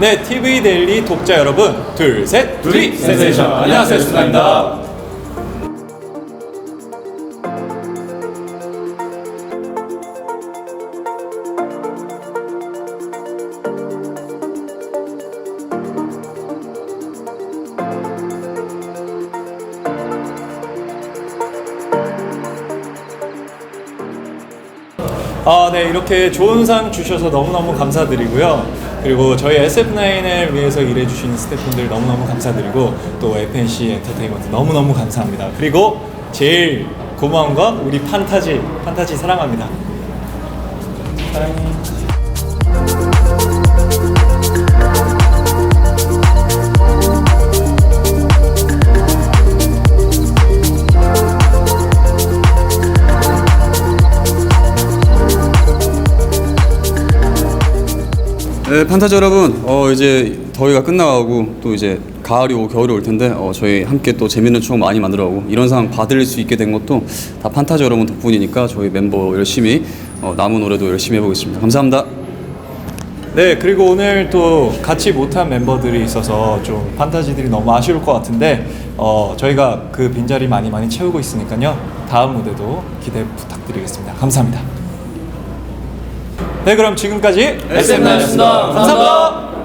네, TV 데일리 독자 여러분, 둘, 셋, 둘이 센세이션. 안녕하세요, 수다입니다. 아, 네, 이렇게 좋은 상 주셔서 너무너무 감사드리고요. 그리고 저희 SF9을 위해서 일해주신 스태프분들 너무너무 감사드리고, 또 FNC 엔터테인먼트 너무너무 감사합니다. 그리고 제일 고마운 건 우리 판타지, 판타지 사랑합니다. 사랑해. 네, 판타지 여러분, 어, 이제 더위가 끝나가고 또 이제 가을이 오고 겨울이 올 텐데 어, 저희 함께 또 재밌는 추억 많이 만들어가고 이런 상 받을 수 있게 된 것도 다 판타지 여러분 덕분이니까 저희 멤버 열심히 어, 남은 올해도 열심히 해보겠습니다. 감사합니다. 네, 그리고 오늘 또 같이 못한 멤버들이 있어서 좀 판타지들이 너무 아쉬울 것 같은데 어, 저희가 그 빈자리 많이 많이 채우고 있으니까요. 다음 무대도 기대 부탁드리겠습니다. 감사합니다. 네, 그럼 지금까지 SM9 였습니다. 감사합니다.